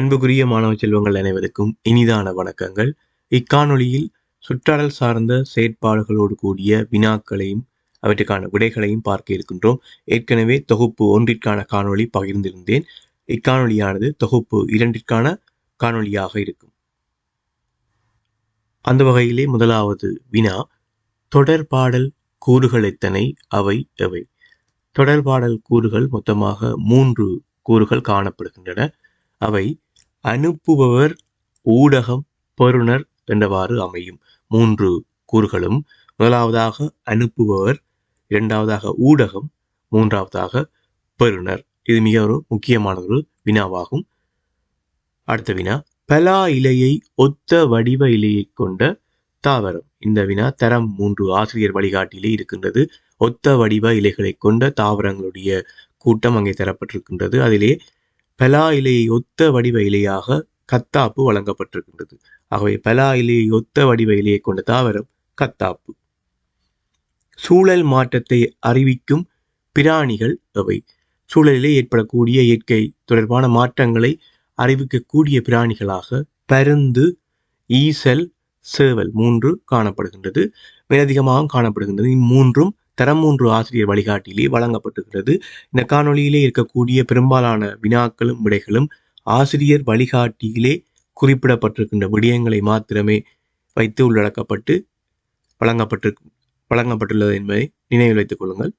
அன்புக்குரிய மாணவ செல்வங்கள் அனைவருக்கும் இனிதான வணக்கங்கள். இக்காணொளியில் சுற்றாடல் சார்ந்த செயற்பாடுகளோடு கூடிய வினாக்களையும் அவற்றுக்கான விடைகளையும் பார்க்க இருக்கின்றோம். ஏற்கனவே தொகுப்பு ஒன்றிற்கான காணொளி பகிர்ந்திருந்தேன். இக்காணொளியானது தொகுப்பு இரண்டிற்கான காணொளியாக இருக்கும். அந்த வகையிலே முதலாவது வினா தொடர்பாடல் கூறுகள் எத்தனை? அவை எவை? தொடர்பாடல் கூறுகள் மொத்தமாக மூன்று கூறுகள் காணப்படுகின்றன. அவை அனுப்புபவர் ஊடகம் பெறுநர் என்றவாறு அமையும். மூன்று கூறுகளும் முதலாவதாக அனுப்புபவர் இரண்டாவதாக ஊடகம் மூன்றாவதாக பெறுநர் இது மிக ஒரு முக்கியமான ஒரு வினாவாகும். அடுத்த வினா பலா இலையை ஒத்த வடிவ இலையை கொண்ட தாவரம். இந்த வினா தரம் மூன்று. ஆசிரியர் வழிகாட்டியிலே இருக்கின்றது. ஒத்த வடிவ இலைகளை கொண்ட தாவரங்களுடைய கூட்டம் அங்கே தரப்பட்டிருக்கின்றது. அதிலே பலா இலையை ஒத்த வடிவ இலையாக கத்தாப்பு வழங்கப்பட்டிருக்கின்றது. ஆகவே பலா இலையை ஒத்த வடிவ இலையை கொண்ட தாவரம் கத்தாப்பு. சூழல் மாற்றத்தை அறிவிக்கும் பிராணிகள் எவை சூழலிலே ஏற்படக்கூடிய இயற்கை தொடர்பான மாற்றங்களை அறிவிக்கக்கூடிய பிராணிகளாக பருந்து ஈசல் சேவல் மூன்று காணப்படுகின்றது. மேலதிகமாக காணப்படுகின்றது. இம்மூன்றும் தரம் மூன்று ஆசிரியர் வழிகாட்டியிலே வழங்கப்பட்டுகிறது இந்த காணொளியிலே இருக்கக்கூடிய பெரும்பாலான வினாக்களும் விடைகளும் ஆசிரியர் வழிகாட்டியிலே குறிப்பிடப்பட்டிருக்கின்ற விடயங்களை மாத்திரமே வைத்து உள்ளடக்கப்பட்டு வழங்கப்பட்டு வழங்கப்பட்டுள்ளது என்பதை நினைவில் வைத்துக் கொள்ளுங்கள்.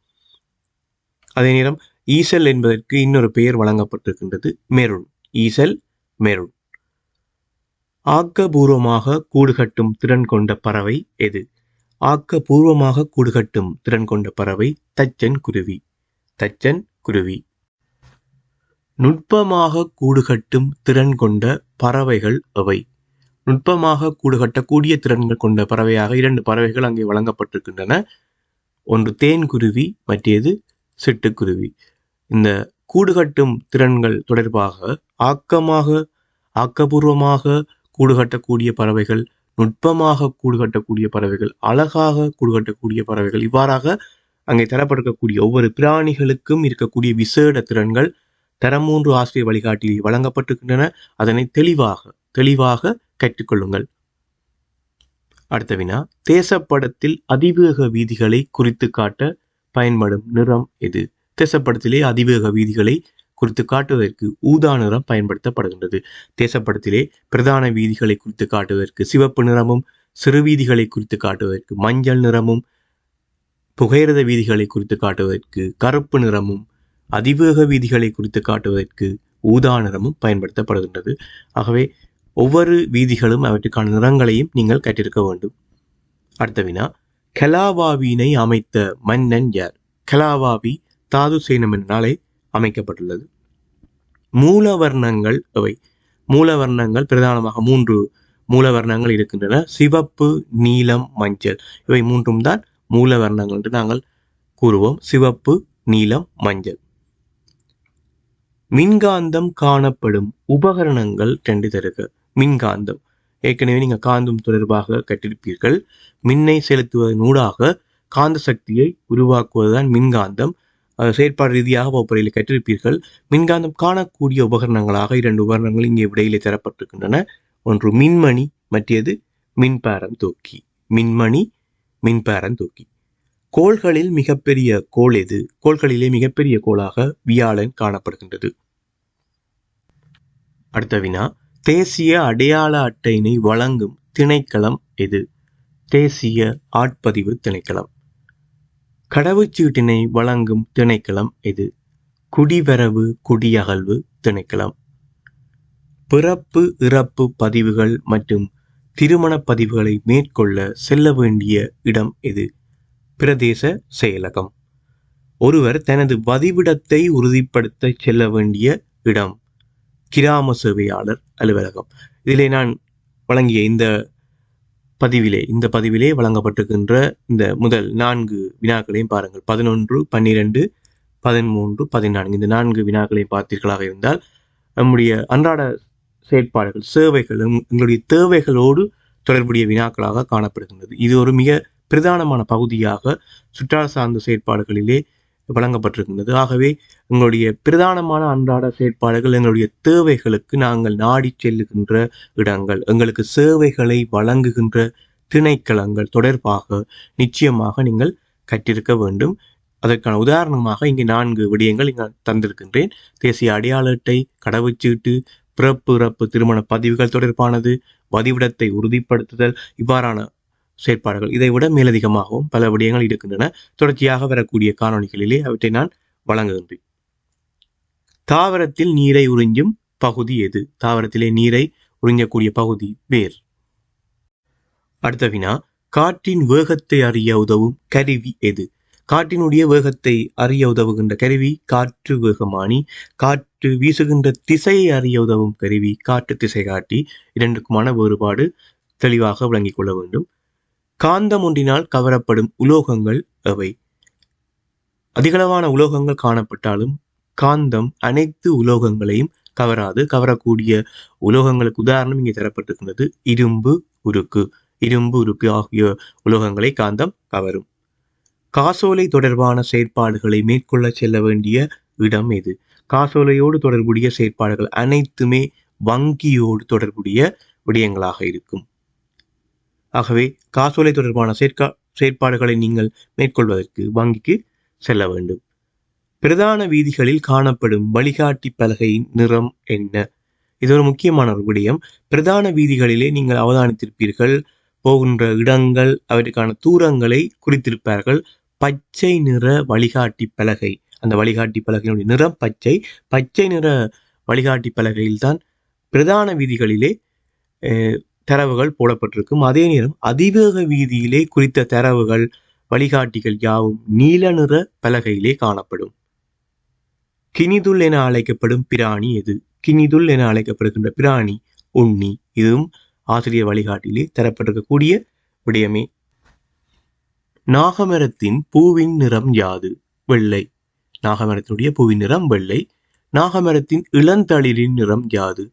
அதே நேரம் ஈசல் என்பதற்கு இன்னொரு பெயர் வழங்கப்பட்டிருக்கின்றது மெருன். ஈசல் மெருன். ஆக்கபூர்வமாக கூடுகட்டும் திறன் கொண்ட பறவை எது? ஆக்கபூர்வமாக கூடுகட்டும் திறன் கொண்ட பறவை தச்சன் குருவி. தச்சன் குருவி. நுட்பமாக கூடுகட்டும் திறன் கொண்ட பறவைகள் அவை. நுட்பமாக கூடுகட்டக்கூடிய திறன்கள் கொண்ட பறவையாக இரண்டு பறவைகள் அங்கே வழங்கப்பட்டிருக்கின்றன. ஒன்று தேன் குருவி மற்றது சிட்டுக்குருவி இந்த கூடுகட்டும் திறன்கள் தொடர்பாக ஆக்கமாக ஆக்கபூர்வமாக கூடுகட்டக்கூடிய பறவைகள் நுட்பமாக கூடுகட்டக்கூடிய பறவைகள் அழகாக கூடுகட்டக்கூடிய பறவைகள். இவ்வாறாக அங்கே தரப்பட்டிருக்கக்கூடிய ஒவ்வொரு பிராணிகளுக்கும் இருக்கக்கூடிய விசேட திறன்கள் தரம் மூன்று ஆசிரியர் வழிகாட்டியில் வழங்கப்பட்டிருக்கின்றன. அதனை தெளிவாக தெளிவாக கற்றுக்கொள்ளுங்கள் அடுத்த வினா தேசப்படத்தில் அதிவேக வீதிகளை குறித்து காட்ட பயன்படும் நிறம் எது? தேசப்படத்திலே அதிவேக வீதிகளை குறித்து காட்டுவதற்கு ஊதா நிறம் பயன்படுத்தப்படுகின்றது. தேசப்படத்திலே பிரதான வீதிகளை குறித்து காட்டுவதற்கு சிவப்பு நிறமும் சிறு வீதிகளை குறித்து காட்டுவதற்கு மஞ்சள் நிறமும் புகையிரத வீதிகளை குறித்து காட்டுவதற்கு கருப்பு நிறமும் அதிவேக வீதிகளை குறித்து காட்டுவதற்கு ஊதா நிறமும் பயன்படுத்தப்படுகின்றது. ஆகவே ஒவ்வொரு வீதிகளும் அவற்றுக்கான நிறங்களையும் நீங்கள் கற்றிருக்க வேண்டும். அடுத்த வினா கலாவாவினை அமைத்த மன்னன் யார்? கலாவாவி தாது சேனம் என்னாலே அமைக்கப்பட்டுள்ளது. மூலவர்ணங்கள் அவை மூலவர்ணங்கள் பிரதானமாக மூன்று மூலவர்ணங்கள் இருக்கின்றன. சிவப்பு நீலம் மஞ்சள். இவை மூன்றும் தான் மூலவர்ணங்கள் என்று நாங்கள் கூறுவோம். சிவப்பு நீலம் மஞ்சள். மின்காந்தம் காணப்படும் உபகரணங்கள் ரெண்டு தருக மின்காந்தம். ஏற்கனவே நீங்கள் காந்தம் தொடர்பாக கட்டிருப்பீர்கள் மின்னை செலுத்துவதன் ஊடாக காந்த சக்தியை உருவாக்குவதுதான் மின்காந்தம். செயற்பாடு ரீதியாக வகுப்பறையில் கற்றிருப்பீர்கள். மின்காந்தம் காணக்கூடிய உபகரணங்களாக இரண்டு உபகரணங்கள் இங்கே விடையிலே தரப்பட்டிருக்கின்றன. ஒன்று மின்மணி மற்றது மின்பாரம் தூக்கி மின்மணி மின்பாரம் தூக்கி கோள்களில் மிகப்பெரிய கோள் எது? கோள்களிலே மிகப்பெரிய கோளாக வியாழன் காணப்படுகின்றது. அடுத்த வினா. தேசிய அடையாள அட்டையினை வழங்கும் திணைக்களம் எது? தேசிய ஆட்பதிவு திணைக்களம். கடவுச்சீட்டினை வழங்கும் திணைக்களம் இது. குடிவரவு குடியகழ்வு திணைக்களம். பிறப்பு இறப்பு பதிவுகள் மற்றும் திருமண பதிவுகளை மேற்கொள்ள செல்ல வேண்டிய இடம் இது. பிரதேச செயலகம். ஒருவர் தனது வதிவிடத்தை உறுதிப்படுத்த செல்ல வேண்டிய இடம். கிராம சேவையாளர் அலுவலகம். இதிலே நான் வழங்கிய இந்த பதிவிலே இந்த பதிவிலே வழங்கப்பட்டிருக்கின்ற இந்த முதல் நான்கு வினாக்களையும் பாருங்கள். பதினொன்று பன்னிரெண்டு பதிமூன்று பதினான்கு. இந்த நான்கு வினாக்களையும் பார்த்தீர்களாக இருந்தால் நம்முடைய அன்றாட செயற்பாடுகள் சேவைகள் எங்களுடைய தேவைகளோடு தொடர்புடைய வினாக்களாக காணப்படுகின்றது. இது ஒரு மிக பிரதானமான பகுதியாக சுற்றால சார்ந்த செயற்பாடுகளிலே வழங்கப்பட்டிருக்கின்றது. ஆகவே எங்களுடைய பிரதானமான அன்றாட செயற்பாடுகள் எங்களுடைய தேவைகளுக்கு நாங்கள் நாடி செல்லுகின்ற இடங்கள் எங்களுக்கு சேவைகளை வழங்குகின்ற திணைக்களங்கள் தொடர்பாக நிச்சயமாக நீங்கள் கற்றிருக்க வேண்டும். அதற்கான உதாரணமாக இங்கே நான்கு விடயங்கள் இங்கே தந்திருக்கின்றேன். தேசிய அடையாள அட்டை கடவுச்சீட்டு பிறப்பு இறப்பு திருமண பதிவுகள் தொடர்பானது வதிவிடத்தை உறுதிப்படுத்துதல் இவ்வாறான செயற்பாடுகள். இதை விட மேலதிகமாகவும் பல விடயங்கள் இருக்கின்றன. தொடர்ச்சியாக வரக்கூடிய காணொளிகளிலே அவற்றை நான் வழங்குகின்றேன். தாவரத்தில் நீரை உறிஞ்சும் பகுதி எது? தாவரத்திலே நீரை உறிஞ்சக்கூடிய பகுதி வேர். அடுத்த வினா காற்றின் வேகத்தை அறிய உதவும் கருவி எது? காற்றினுடைய வேகத்தை அறிய உதவுகின்ற கருவி காற்று வேகமானி. காற்று வீசுகின்ற திசையை அறிய உதவும் கருவி காற்று திசை காட்டி இரண்டுக்குமான வேறுபாடு தெளிவாக விளங்கிக் கொள்ள வேண்டும். காந்தம் ஒன்றினால் கவரப்படும் உலோகங்கள் எவை அதிகளவான உலோகங்கள் காணப்பட்டாலும் காந்தம் அனைத்து உலோகங்களையும் கவராது. கவரக்கூடிய உலோகங்களுக்கு உதாரணம் இங்கே தரப்பட்டிருக்கின்றது. இரும்பு உருக்கு. இரும்பு உருக்கு ஆகிய உலோகங்களை காந்தம் கவரும். காசோலை தொடர்பான செயற்பாடுகளை மேற்கொள்ள செல்ல வேண்டிய இடம் எது? காசோலையோடு தொடர்புடைய செயற்பாடுகள் அனைத்துமே வங்கியோடு தொடர்புடைய விடயங்களாக இருக்கும். ஆகவே காசோலை தொடர்பான செயற்கா செயற்பாடுகளை நீங்கள் மேற்கொள்வதற்கு வங்கிக்கு செல்ல வேண்டும். பிரதான வீதிகளில் காணப்படும் வழிகாட்டி பலகையின் நிறம் என்ன? இது ஒரு முக்கியமான ஒரு விடயம். பிரதான வீதிகளிலே நீங்கள் அவதானித்திருப்பீர்கள். போகின்ற இடங்கள் அவற்றுக்கான தூரங்களை குறித்திருப்பார்கள். பச்சை நிற வழிகாட்டி பலகை. அந்த வழிகாட்டி பலகையினுடைய நிறம் பச்சை. பச்சை நிற வழிகாட்டி பலகையில்தான் பிரதான வீதிகளிலே அஹ், தரவுகள் போடப்பட்டிருக்கும். அதே நேரம் அதிவேக வீதியிலே குறித்த தரவுகள் வழிகாட்டிகள் யாவும் நீல நிற பலகையிலே காணப்படும். கினிதுல் என அழைக்கப்படும் பிராணி எது? கினிதுல் என அழைக்கப்படுகின்ற பிராணி உண்ணி. இதுவும் ஆசிரியர் வழிகாட்டிலே தரப்பட்டிருக்கக்கூடிய விடயமே. நாகமரத்தின் பூவின் நிறம் யாது? வெள்ளை. நாகமரத்தினுடைய பூவின் நிறம் வெள்ளை. நாகமரத்தின் இளந்தளிரின் நிறம் யாது?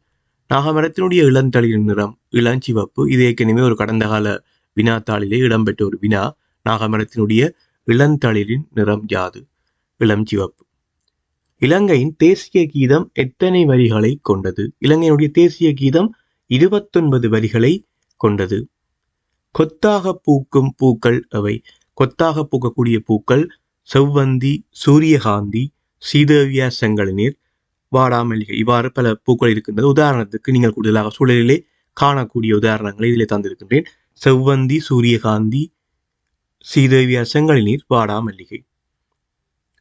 நாகமரத்தினுடைய இளந்தளிரின் நிறம் இளஞ்சிவப்பு இது ஏற்கனவே ஒரு கடந்த கால வினாத்தாளிலே இடம்பெற்ற ஒரு வினா. நாகமரத்தினுடைய இளந்தளிரின் நிறம் யாது? இளம் சிவப்பு. இலங்கையின் தேசிய கீதம் எத்தனை வரிகளை கொண்டது? இலங்கையினுடைய தேசிய கீதம் இருபத்தொன்பது வரிகளை கொண்டது. கொத்தாக பூக்கும் பூக்கள் அவை. கொத்தாக பூக்கக்கூடிய பூக்கள் செவ்வந்தி சூரியகாந்தி சீதேவியா செங்கலநீர் வாடாமல்லிகை. இவ்வாறு பல பூக்கள் இருக்கின்றது. உதாரணத்துக்கு நீங்கள் கூடுதலாக சூழலிலே காணக்கூடிய உதாரணங்களை இதிலே தந்திருக்கின்றேன். செவ்வந்தி சூரியகாந்தி சீதேவியா செங்கலினீர் வாடாமல்லிகை.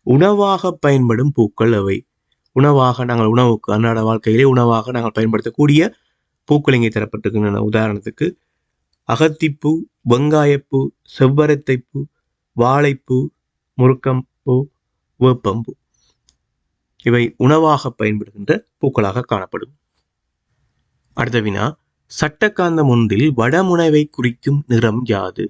உணவாக பயன்படும் பூக்கள் அவை. உணவாக நாங்கள் உணவுக்கு அன்றாட வாழ்க்கையிலே உணவாக நாங்கள் பயன்படுத்தக்கூடிய பூக்கள் இங்கே தரப்பட்டிருக்கின்றன. உதாரணத்துக்கு அகத்திப்பூ வெங்காயப்பூ செவ்வரத்தைப்பூ வாழைப்பூ முருக்கம்பூ வேப்பம்பூ. இவை உணவாக பயன்படுகின்ற பூக்களாக காணப்படும். அடுத்த வினா சட்டக்காந்தம் ஒன்றில் வடமுனைவை குறிக்கும் நிறம் யாது?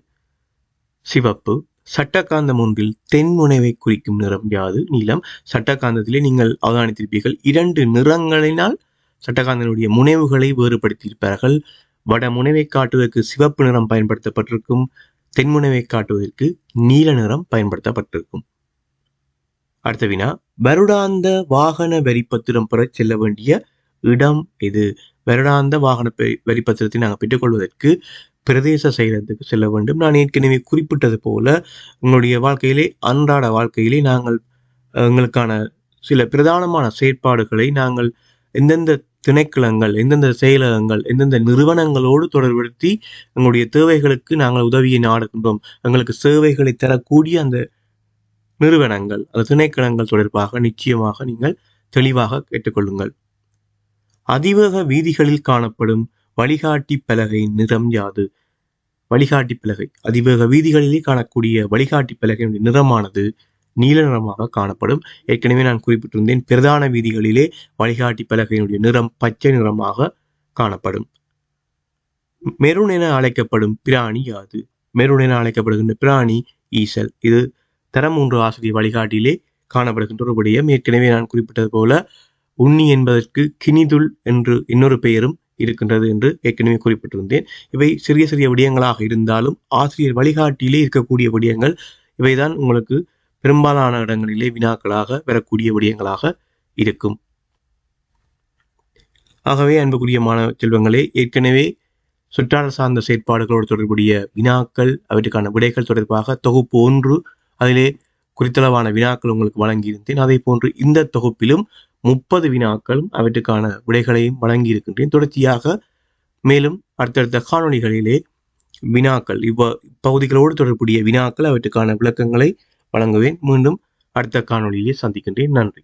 சிவப்பு சட்டக்காந்தம் ஒன்றில் தென்முனைவை குறிக்கும் நிறம் யாது? நீளம் சட்டக்காந்தத்திலே நீங்கள் அவதானித்திருப்பீர்கள். இரண்டு நிறங்களினால் சட்டகாந்தனுடைய முனைவுகளை வேறுபடுத்தியிருப்பார்கள். வட முனைவை காட்டுவதற்கு சிவப்பு நிறம் பயன்படுத்தப்பட்டிருக்கும் தென்முனைவை காட்டுவதற்கு நீல நிறம் பயன்படுத்தப்பட்டிருக்கும். அடுத்த வினா வருடாந்த வாகன வரிப்பத்திரம் பெறச் செல்ல வேண்டிய இடம் இது வருடாந்த வாகன வரிப்பத்திரத்தை நாங்கள் பெற்றுக்கொள்வதற்கு பிரதேச செயலகத்துக்கு செல்ல வேண்டும். நான் ஏற்கனவே குறிப்பிட்டது போல உங்களுடைய வாழ்க்கையிலே அன்றாட வாழ்க்கையிலே நாங்கள் எங்களுக்கான சில பிரதானமான செயற்பாடுகளை நாங்கள் எந்தெந்த திணைக்களங்கள் எந்தெந்த செயலகங்கள் எந்தெந்த நிறுவனங்களோடு தொடர்படுத்தி எங்களுடைய தேவைகளுக்கு நாங்கள் உதவியை நாடுகின்றோம். எங்களுக்கு சேவைகளை தரக்கூடிய அந்த நிறுவனங்கள் அல்லது திணைக்களங்கள் தொடர்பாக நிச்சயமாக நீங்கள் தெளிவாக கேட்டுக்கொள்ளுங்கள். அதிவேக வீதிகளில் காணப்படும் வழிகாட்டி பலகை நிறம் யாது? வழிகாட்டி பலகை அதிவேக வீதிகளிலே காணக்கூடிய வழிகாட்டி பலகையினுடைய நிறமானது நீல நிறமாக காணப்படும். ஏற்கனவே நான் குறிப்பிட்டிருந்தேன் பிரதான வீதிகளிலே வழிகாட்டி பலகையினுடைய நிறம் பச்சை நிறமாக காணப்படும். மெருன் என அழைக்கப்படும் பிராணி யாது? மெருன் என அழைக்கப்படுகின்ற பிராணி ஈசல். இது தரம் மூன்று ஆசிரியர் வழிகாட்டியிலே காணப்படுகின்ற ஒரு விடயம் ஏற்கனவே நான் குறிப்பிட்டது போல உண்ணி என்பதற்கு கினிதுல் என்று இன்னொரு பெயரும் இருக்கின்றது என்று ஏற்கனவே குறிப்பிட்டிருந்தேன். இவை சிறிய சிறிய விடயங்களாக இருந்தாலும் ஆசிரியர் வழிகாட்டியிலே இருக்கக்கூடிய விடயங்கள் இவைதான் உங்களுக்கு பெரும்பாலான இடங்களிலே வினாக்களாக வரக்கூடிய விடயங்களாக இருக்கும். ஆகவே அன்புக்குரிய மாணவ செல்வங்களே ஏற்கனவே சுற்றாடல் சார்ந்த செயற்பாடுகளோடு தொடர்புடைய வினாக்கள் அவற்றுக்கான விடைகள் தொடர்பாக தொகுப்பு ஒன்று அதிலே குறித்தளவான வினாக்கள் உங்களுக்கு வழங்கியிருந்தேன். அதே போன்று இந்த தொகுப்பிலும் முப்பது வினாக்களும் அவற்றுக்கான விடைகளையும் வழங்கியிருக்கின்றேன். தொடர்ச்சியாக மேலும் அடுத்தடுத்த காணொளிகளிலே வினாக்கள் இவ்வ பகுதிகளோடு தொடர்புடைய வினாக்கள் அவற்றுக்கான விளக்கங்களை வழங்குவேன். மீண்டும் அடுத்த காணொலியிலே சந்திக்கின்றேன். நன்றி.